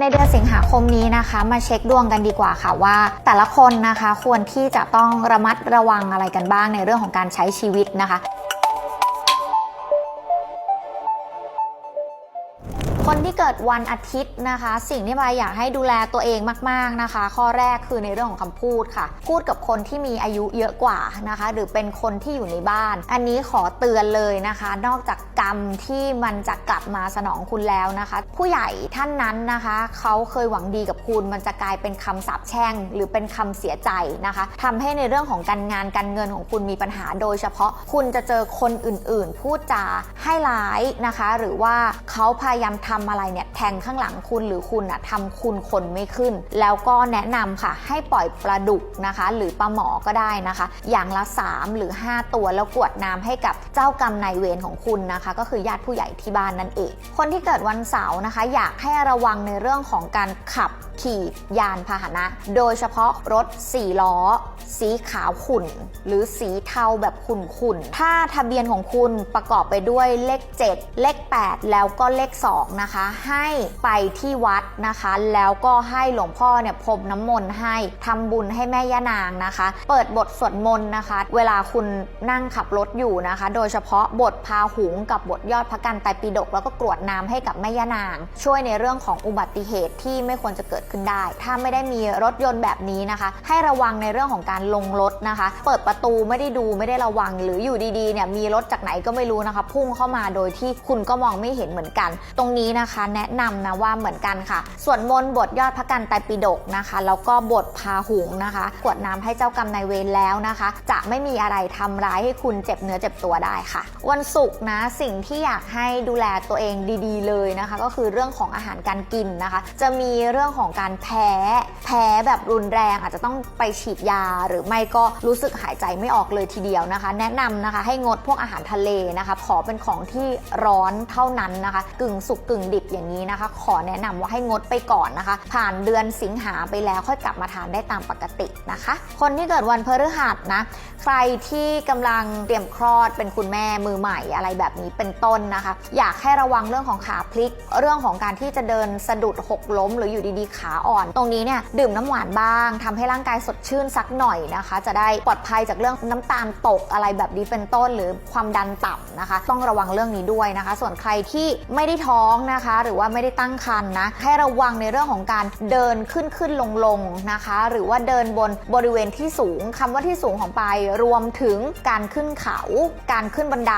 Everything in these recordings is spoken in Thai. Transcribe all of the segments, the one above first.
ในเดือนสิงหาคมนี้นะคะ มาเช็คดวงกันดีกว่าค่ะว่า แต่ละคนนะคะควรที่จะต้องระมัดระวังอะไรกันบ้างในเรื่องของการใช้ชีวิตนะคะ คนที่เกิดวันอาทิตย์นะคะ สิ่งที่มายอยากให้ดูแลตัวเองมาก ๆนะคะ ข้อแรกคือในเรื่องของคำพูดค่ะ พูดกับคนที่มีอายุเยอะกว่านะคะ หรือเป็นคนที่อยู่ในบ้าน อันนี้ขอเตือนเลยนะคะ นอกจากกรรมที่มันจะกลับมาสนองคุณแล้วนะคะ ผู้ใหญ่ท่านนั้นนะคะ เขาเคยหวังดีกับคุณมันจะกลายเป็นคำสาปแช่ง หรือเป็นคำเสียใจนะคะทำให้ในเรื่องของการงานการเงินของคุณมีปัญหา โดยเฉพาะคุณจะเจอคนอื่น ๆ พูดจาให้ร้ายนะคะ หรือว่าเขาพยายามททำอะไรเนี่ยแทงข้างหลังคุณหรือคุณอะทำคุณคนไม่ขึ้น แล้วก็แนะนำค่ะ ให้ปล่อยปลาดุกนะคะ หรือปลาหมอก็ได้นะคะ อย่างละ 3 หรือ 5 ตัวแล้วกวดน้ำให้กับเจ้ากรรมนายเวรของคุณนะคะ ก็คือญาติผู้ใหญ่ที่บ้านนั่นเอง คนที่เกิดวันเสาร์นะคะ อยากให้ระวังในเรื่องของการขับขี่ยานพาหนะ โดยเฉพาะรถ4ล้อ สีขาวขุ่น หรือสีเทาแบบขุ่นๆถ้าทะเบียนของคุณประกอบไปด้วยเลข 7 เลข 8 แล้วก็เลข2นะคะให้ไปที่วัดนะคะ แล้วก็ให้หลวงพ่อเนี่ยพรมน้ำมนต์ให้ทำบุญให้แม่ย่านางนะคะ เปิดบทสวดมนต์นะคะ เวลาคุณนั่งขับรถอยู่นะคะ โดยเฉพาะบทพาหุงกับบทยอดพระกันไตรปิฎกแล้วก็กรวดน้ำให้กับแม่ย่านาง ช่วยในเรื่องของอุบัติเหตุที่ไม่ควรจะเกิดขึ้นได้ ถ้าไม่ได้มีรถยนต์แบบนี้นะคะ ให้ระวังในเรื่องของการลงรถนะคะ เปิดประตูไม่ได้ดูไม่ได้ระวังหรืออยู่ดีๆเนี่ยมีรถจากไหนก็ไม่รู้นะคะ พุ่งเข้ามาโดยที่คุณก็มองไม่เห็นเหมือนกัน ตรงนี้นะคะ แนะนำนะว่าเหมือนกันค่ะส่วนมนต์บทยอดพระกันไตรปิฎกนะคะ แล้วก็บทพาหุงนะคะกวดน้ำให้เจ้ากรรมนายเวรแล้วนะคะ จะไม่มีอะไรทำร้ายให้คุณเจ็บเนื้อเจ็บตัวได้ค่ะ วันศุกร์นะสิ่งที่อยากให้ดูแลตัวเองดี ๆ เลยนะคะ ก็คือเรื่องของอาหารการกินนะคะ จะมีเรื่องของการแพ้ แพ้แบบรุนแรงอาจจะต้องไปฉีดยา หรือไม่ก็รู้สึกหายใจไม่ออกเลยทีเดียวนะคะ แนะนำนะคะให้งดพวกอาหารทะเลนะคะ ขอเป็นของที่ร้อนเท่านั้นนะคะ กึ่งสุกกึ่งดิบอย่างนี้นะคะ ขอแนะนำว่าให้งดไปก่อนนะคะ ผ่านเดือนสิงหาไปแล้วค่อยกลับมาทานได้ตามปกตินะคะ คนที่เกิดวันพฤหัสนะใครที่กำลังเตรียมคลอดเป็นคุณแม่มือใหม่อะไรแบบนี้เป็นต้นนะคะ อยากให้ระวังเรื่องของขาพลิก เรื่องของการที่จะเดินสะดุดหกล้ม หรืออยู่ดีๆขาอ่อน ตรงนี้เนี่ยดื่มน้ำหวานบ้างทำให้ร่างกายสดชื่นสักหน่อยนะคะ จะได้ปลอดภัยจากเรื่องน้ำตาลตกอะไรแบบนี้เป็นต้นหรือความดันต่ำนะคะ ต้องระวังเรื่องนี้ด้วยนะคะ ส่วนใครที่ไม่ได้ท้องนะคะ หรือว่าไม่ได้ตั้งครรภ์นะ ให้ระวังในเรื่องของการเดินขึ้นขึ้นลงลงนะคะ หรือว่าเดินบนบริเวณที่สูงคำว่าที่สูงของไปรวมถึงการขึ้นเขา การขึ้นบันได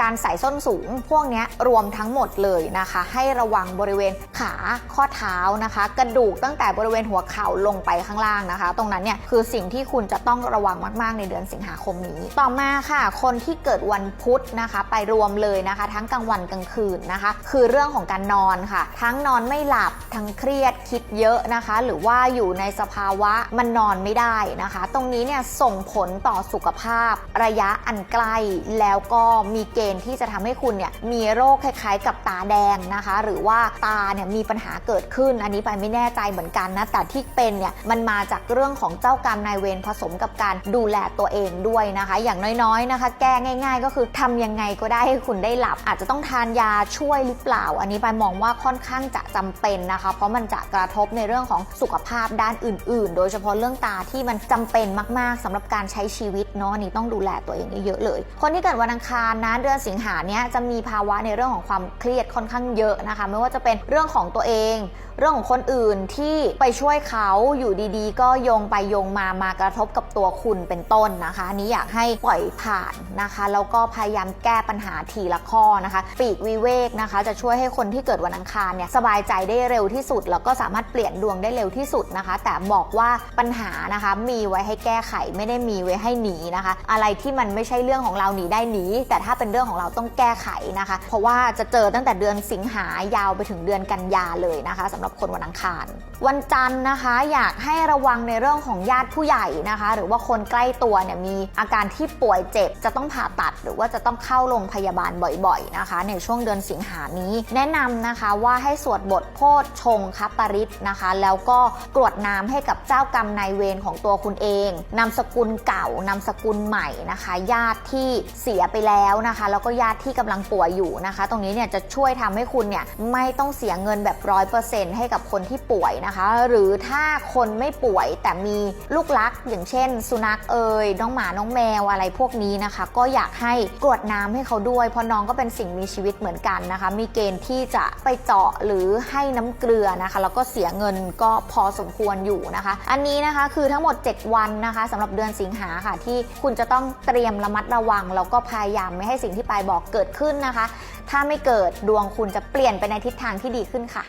การใส่ส้นสูง พวกนี้รวมทั้งหมดเลยนะคะ ให้ระวังบริเวณขาข้อเท้านะคะ กระดูกตั้งแต่บริเวณหัวเข่าลงไปข้างล่างนะคะ ตรงนั้นเนี่ยคือสิ่งที่คุณจะต้องระวังมาก ๆ ในเดือนสิงหาคมนี้ ต่อมาค่ะ คนที่เกิดวันพุธนะคะ ไปรวมเลยนะคะ ทั้งกลางวันกลางคืนนะคะ คือเรื่องของการนอนค่ะ ทั้งนอนไม่หลับทั้งเครียดคิดเยอะนะคะ หรือว่าอยู่ในสภาวะมันนอนไม่ได้นะคะ ตรงนี้เนี่ยส่งผลต่อสุขภาพระยะอันใกล้ แล้วก็มีเกณฑ์ที่จะทำให้คุณเนี่ยมีโรคคล้ายๆ กับตาแดงนะคะ หรือว่าตาเนี่ยมีปัญหาเกิดขึ้น อันนี้ไปไม่แน่ใจเหมือนกันนะแต่ที่เป็นเนี่ยมันมาจากเรื่องของเจ้ากรรมนายเวรผสมกับการดูแลตัวเองด้วยนะคะ อย่างน้อยๆนะคะ แก้ง่าย ๆ ก็คือทำยังไงก็ได้ให้คุณได้หลับ อาจจะต้องทานยาช่วยหรือเปล่า อันนี้ไปมองว่าค่อนข้างจะจำเป็นนะคะ เพราะมันจะกระทบในเรื่องของสุขภาพด้านอื่น ๆ โดยเฉพาะเรื่องตาที่มันจำเป็นมากๆสำหรับการใช้ชีวิตเนาะนนี้ต้องดูแลตัวเองเยอะๆเลย คนที่เกิดวันอังคารนะเดือนสิงหาเนี้ยจะมีภาวะในเรื่องของความเครียดค่อนข้างเยอะนะคะ ไม่ว่าจะเป็นเรื่องของตัวเอง เรื่องของคนอื่นที่ไปช่วยเขาอยู่ดีๆ ก็โยงไปโยงมามากระทบกับตัวคุณเป็นต้นนะคะนนี้อยากให้ปล่อยผ่านนะคะแล้วก็พยายามแก้ปัญหาทีละข้อนะคะ ปีกวิเวกนะคะ จะช่วยให้คนที่เกิดวันอังคารเนี่ยสบายใจได้เร็วที่สุด แล้วก็สามารถเปลี่ยนดวงได้เร็วที่สุดนะคะ แต่บอกว่าปัญหานะคะมีไว้ให้แก้ไขไม่ได้มีไว้ให้หนีนะคะ อะไรที่มันไม่ใช่เรื่องของเราหนีได้หนีแต่ถ้าเป็นเรื่องของเราต้องแก้ไขนะคะ เพราะว่าจะเจอตั้งแต่เดือนสิงหายาวไปถึงเดือนกันยาเลยนะคะสำหรับคนวันอังคาร วันจันทร์นะคะอยากให้ระวังในเรื่องของญาติผู้ใหญ่นะคะ หรือว่าคนใกล้ตัวเนี่ยมีอาการที่ป่วยเจ็บจะต้องผ่าตัด หรือว่าจะต้องเข้าโรงพยาบาลบ่อยๆนะคะ ในช่วงเดือนสิงหานี้แนะนำนะคะว่าให้สวดบทโพชชงคัปปริตนะคะ แล้วก็กรวดน้ำให้กับเจ้ากรรมนายเวรของตัวคุณเองนามสกุลเก่านามสกุลใหม่นะคะ ญาติที่เสียไปแล้วนะคะ แล้วก็ญาติที่กำลังป่วยอยู่นะคะ ตรงนี้เนี่ยจะช่วยทำให้คุณเนี่ยไม่ต้องเสียเงินแบบร้อยเปอร์เซ็นต์ให้กับคนที่ป่วยนะคะ หรือถ้าคนไม่ป่วยแต่มีลูกรักอย่างเช่น สุนัขเอ่ยน้องหมาน้องแมวอะไรพวกนี้นะคะ ก็อยากให้กรวดน้ำให้เขาด้วย เพราะน้องก็เป็นสิ่งมีชีวิตเหมือนกันนะคะ มีเกณฑ์ที่จะไปเจาะหรือให้น้ำเกลือนะคะ แล้วก็เสียเงินก็พอสมควรอยู่นะคะ อันนี้นะคะคือทั้งหมด 7 วันนะคะสำหรับเดือนสิงหาค่ะ ที่คุณจะต้องเตรียมระมัดระวัง แล้วก็พยายามไม่ให้สิ่งที่ปลายบอกเกิดขึ้นนะคะ ถ้าไม่เกิดดวงคุณจะเปลี่ยนไปในทิศทางที่ดีขึ้นค่ะ